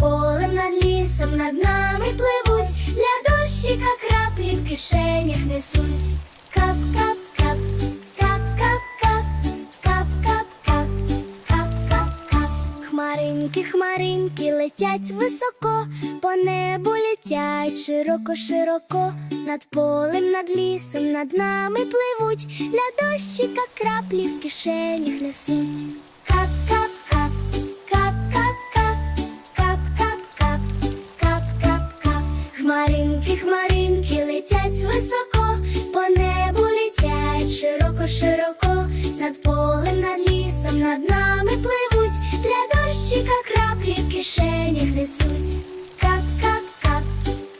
полем, над лісом, над нами пливуть, для дощика краплі в кишенях несуть. Кап, кап, кап, кап, кап, кап, кап, кап, кап, кап, кап, кап. Хмаринки, хмаринки летять високо, по небу летять широко, широко, над полем, над лісом, над нами пливуть, для дощика краплі в кишенях несуть. Хмаринки, хмаринки летять високо, по небу летять широко-широко, над полем, над лісом, над нами пливуть, для дощика краплі в кишенях несуть. Кап-кап-кап,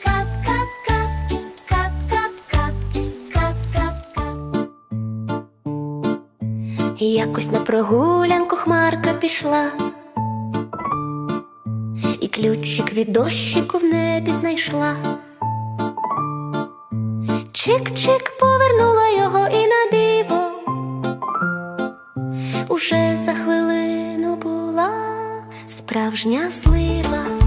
кап-кап-кап, кап-кап-кап. Якось на прогулянку хмарка пішла і ключик від дощику в небі знайшла. Чик-чик повернула його і на диво. Уже за хвилину була справжня слива.